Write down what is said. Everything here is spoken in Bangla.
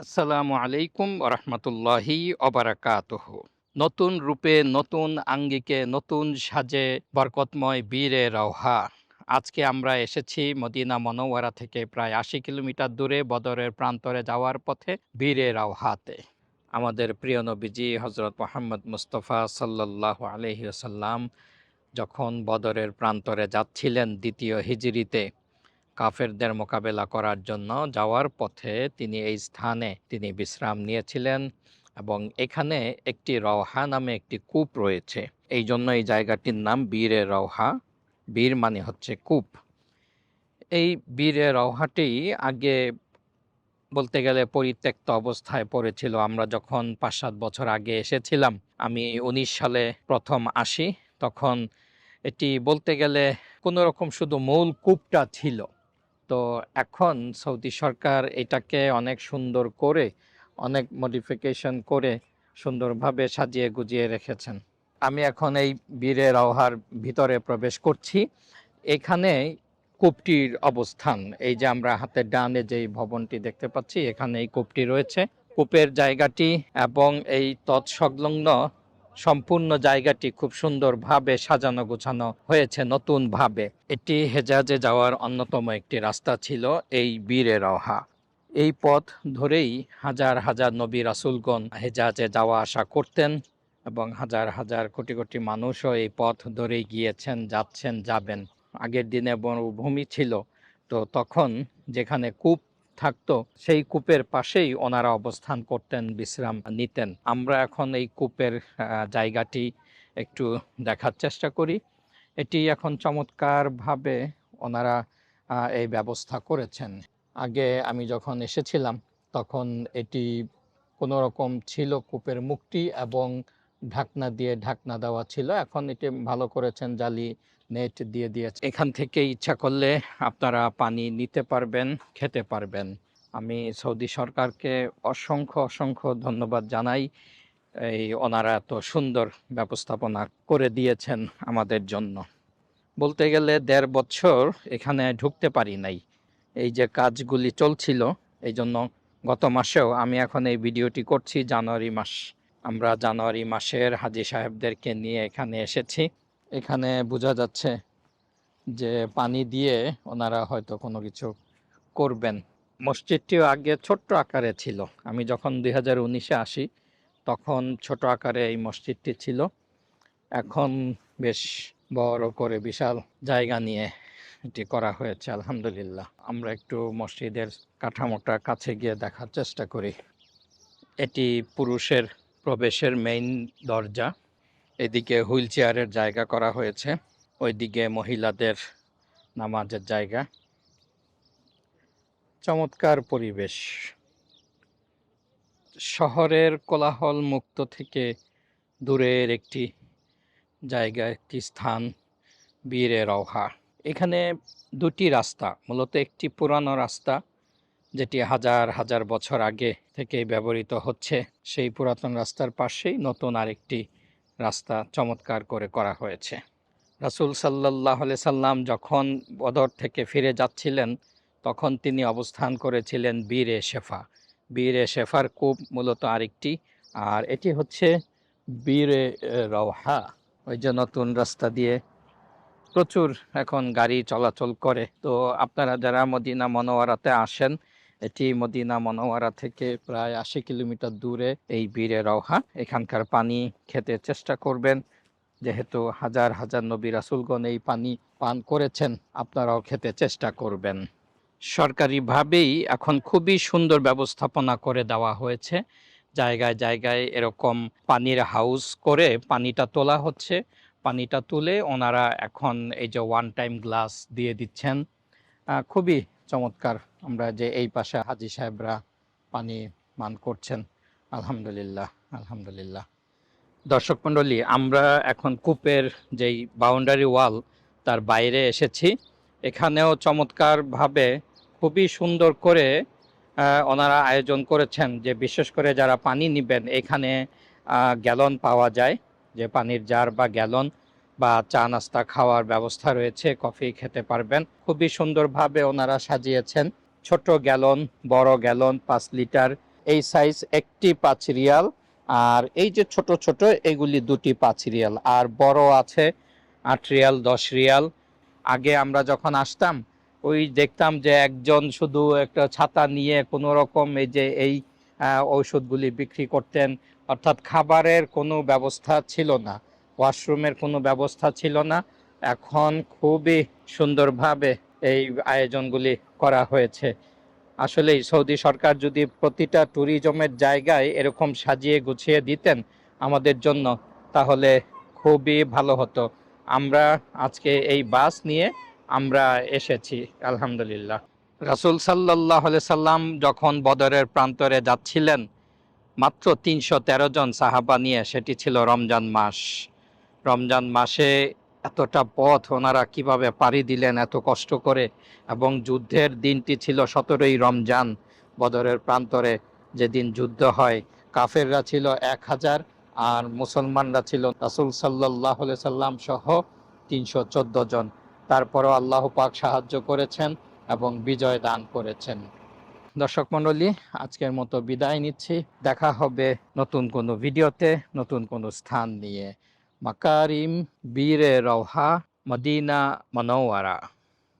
আসসালামু আলাইকুম রহমতুল্লাহি অবরাকাতহ নতুন রূপে, নতুন আঙ্গিকে, নতুন সাজে বরকতময় বীরে রওহা। আজকে আমরা এসেছি মদিনা মনোয়ারা থেকে প্রায় আশি কিলোমিটার দূরে বদরের প্রান্তরে যাওয়ার পথে বীরে রওহাতে। আমাদের প্রিয় নবীজি হজরত মোহাম্মদ মুস্তফা সাল্লাহ আলহিসাল্লাম যখন বদরের প্রান্তরে যাচ্ছিলেন দ্বিতীয় হিজরিতে কাফেরদের মোকাবেলা করার জন্য যাওয়ার পথে তিনি এই স্থানে তিনি বিশ্রাম নিয়েছিলেন এবং এখানে একটি রওহা নামে একটি কূপ রয়েছে। এই জন্য এই জায়গাটির নাম বীরে রওহা। বীর মানে হচ্ছে কূপ। এই বীরে রওহাটি আগে বলতে গেলে পরিত্যক্ত অবস্থায় পড়েছিল। আমরা যখন পাঁচ সাত বছর আগে এসেছিলাম, আমি উনিশ সালে প্রথম আসি। তখন এটি বলতে গেলে কোনো রকম শুধু মূল কূপটা ছিল। তো এখন সৌদি সরকার এটাকে অনেক সুন্দর করে, অনেক মডিফিকেশন করে সুন্দরভাবে সাজিয়ে গুজিয়ে রেখেছেন। আমি এখন এই বীরের আওহার ভিতরে প্রবেশ করছি। এখানে কূপটির অবস্থান, এই যে আমরা হাতের ডানে যেই ভবনটি দেখতে পাচ্ছি, এখানে এই কূপটি রয়েছে। কূপের জায়গাটি এবং এই তৎসংলগ্ন সম্পূর্ণ জায়গাটি খুব সুন্দরভাবে সাজানো গোছানো হয়েছে নতুনভাবে। এটি হেজাজে যাওয়ার অন্যতম একটি রাস্তা ছিল এই বীরে রওহা। এই পথ ধরেই হাজার হাজার নবী রাসুলগণ হেজাজে যাওয়া আসা করতেন এবং হাজার হাজার কোটি কোটি মানুষও এই পথ ধরেই গিয়েছেন, যাচ্ছেন, যাবেন। আগের দিনে মরুভূমি ছিল। তো তখন যেখানে কূপ থাকতো, সেই কূপের পাশেই ওনারা অবস্থান করতেন, বিশ্রাম নিতেন। আমরা এখন এই কূপের জায়গাটি একটু দেখার চেষ্টা করি। এটি এখন চমৎকারভাবে ওনারা এই ব্যবস্থা করেছেন। আগে আমি যখন এসেছিলাম, তখন এটি কোনো রকম ছিল কূপের মুখটি এবং ঢাকনা দিয়ে ঢাকনা দেওয়া ছিল। এখন এটি ভালো করেছেন জালি নেট দিয়ে দিয়েছে। এখান থেকে ইচ্ছা করলে আপনারা পানি নিতে পারবেন, খেতে পারবেন। আমি সৌদি সরকারকে অসংখ্য অসংখ্য ধন্যবাদ জানাই। এই ওনারা এত সুন্দর ব্যবস্থাপনা করে দিয়েছেন আমাদের জন্য। বলতে গেলে দেড় বছর এখানে ঢুকতে পারি নাই। এই যে কাজগুলি চলছিল, এই জন্য গত মাসেও আমি এখন এই ভিডিওটি করছি, জানুয়ারি মাস। আমরা জানুয়ারি মাসের হাজি সাহেবদেরকে নিয়ে এখানে এসেছি। এখানে বোঝা যাচ্ছে যে পানি দিয়ে ওনারা হয়তো কোনো কিছু করবেন। মসজিদটিও আগে ছোট্ট আকারে ছিল। আমি যখন দুই হাজার উনিশে আসি, তখন ছোট আকারে এই মসজিদটি ছিল। এখন বেশ বড় করে বিশাল জায়গা নিয়ে এটি করা হয়েছে, আলহামদুলিল্লাহ। আমরা একটু মসজিদের কাঠামোটা কাছে গিয়ে দেখার চেষ্টা করি। এটি পুরুষের প্রবেশের মেইন দরজা। এদিকে হুইল চেয়ারের জায়গা করা হয়েছে, ওইদিকে মহিলাদের নামাজের জায়গা। চমৎকার পরিবেশ। শহরের কোলাহল মুক্ত থেকে দূরের একটি জায়গা, একটি স্থান, বীরে রওহা। এখানে দুটি রাস্তা, মূলত একটি পুরানো রাস্তা, যেটি হাজার হাজার বছর আগে থেকে ব্যবহৃত হচ্ছে। সেই পুরাতন রাস্তার পাশেই নতুন আরেকটি রাস্তা চমৎকার করে করা হয়েছে। রাসূল সাল্লাহ সাল্লাম যখন বদর থেকে ফিরে যাচ্ছিলেন, তখন তিনি অবস্থান করেছিলেন বীরে শেফা। বীরে শেফার কূপ মূলত আরেকটি, আর এটি হচ্ছে বীরে রওহা। ওই যে নতুন রাস্তা দিয়ে প্রচুর এখন গাড়ি চলাচল করে। তো আপনারা যারা মদিনা মনোয়ারাতে আসেন এটি মদিনা মনোয়ারা থেকে প্রায় আশি কিলোমিটার দূরে এই বীরে রওহা। এখানকার পানি খেতে চেষ্টা করবেন। যেহেতু হাজার হাজার নবী রাসুলগণ এই পানি পান করেছেন, আপনারাও খেতে চেষ্টা করবেন। সরকারিভাবেই এখন খুবই সুন্দর ব্যবস্থাপনা করে দেওয়া হয়েছে। জায়গায় জায়গায় এরকম পানির হাউস করে পানিটা তোলা হচ্ছে। পানিটা তুলে ওনারা এখন এই যে ওয়ান টাইম গ্লাস দিয়ে দিচ্ছেন। খুবই চমৎকার আমরা যে এই পাশে হাজি সাহেবরা পানি পান করছেন। আলহামদুলিল্লাহ আলহামদুলিল্লাহ। দর্শক মণ্ডলী, আমরা এখন কূপের যেই বাউন্ডারি ওয়াল তার বাইরে এসেছি। এখানেও চমৎকারভাবে খুবই সুন্দর করে ওনারা আয়োজন করেছেন যে বিশেষ করে যারা পানি নেবেন, এখানে গ্যালন পাওয়া যায়। যে পানির জার বা গ্যালন বা চা নাস্তা খাওয়ার ব্যবস্থা রয়েছে, কফি খেতে পারবেন। খুবই সুন্দরভাবে ওনারা সাজিয়েছেন। ছোট গ্যালন, বড় গ্যালন, পাঁচ লিটার, এই সাইজ একটি পাঁচ রিয়াল। আর এই যে ছোট ছোট, এগুলি দুটি পাঁচ রিয়াল। আর বড় আছে আট রিয়াল, দশ রিয়াল। আগে আমরা যখন আসতাম, ওই দেখতাম যে একজন শুধু একটা ছাতা নিয়ে কোনো রকম এই যে এই ঔষধগুলি বিক্রি করতেন। অর্থাৎ খাবারের কোনো ব্যবস্থা ছিল না। ওয়াশরুমের কোনো ব্যবস্থা ছিল না। এখন খুবই সুন্দরভাবে এই আয়োজনগুলি করা হয়েছে। আসলে সৌদি সরকার যদি প্রতিটা ট্যুরিজমের জায়গায় এরকম সাজিয়ে গুছিয়ে দিতেন আমাদের জন্য, তাহলে খুবই ভালো হতো। আমরা আজকে এই বাস নিয়ে আমরা এসেছি, আলহামদুলিল্লাহ। রাসুল সাল্লাহ সাল্লাম যখন বদরের প্রান্তরে যাচ্ছিলেন, মাত্র তিনশো তেরো জন সাহাবা নিয়ে সেটি ছিল রমজান মাস। রমজান মাসে এতটা পথ ওনারা কীভাবে পাড়ি দিলেন এত কষ্ট করে? এবং যুদ্ধের দিনটি ছিল সতেরোই রমজান, বদরের প্রান্তরে যেদিন যুদ্ধ হয়। কাফেররা ছিল এক হাজার আর মুসলমানরা ছিল রাসুল সাল্লাহ সাল্লাম সহ তিনশো চোদ্দ জন। তারপরও আল্লাহ পাক সাহায্য করেছেন এবং বিজয় দান করেছেন। দর্শক মণ্ডলী, আজকের মতো বিদায় নিচ্ছি। দেখা হবে নতুন কোনো ভিডিওতে, নতুন কোনো স্থান নিয়ে। মাকারিম বীরে রওহা মদিনা মনোয়ারা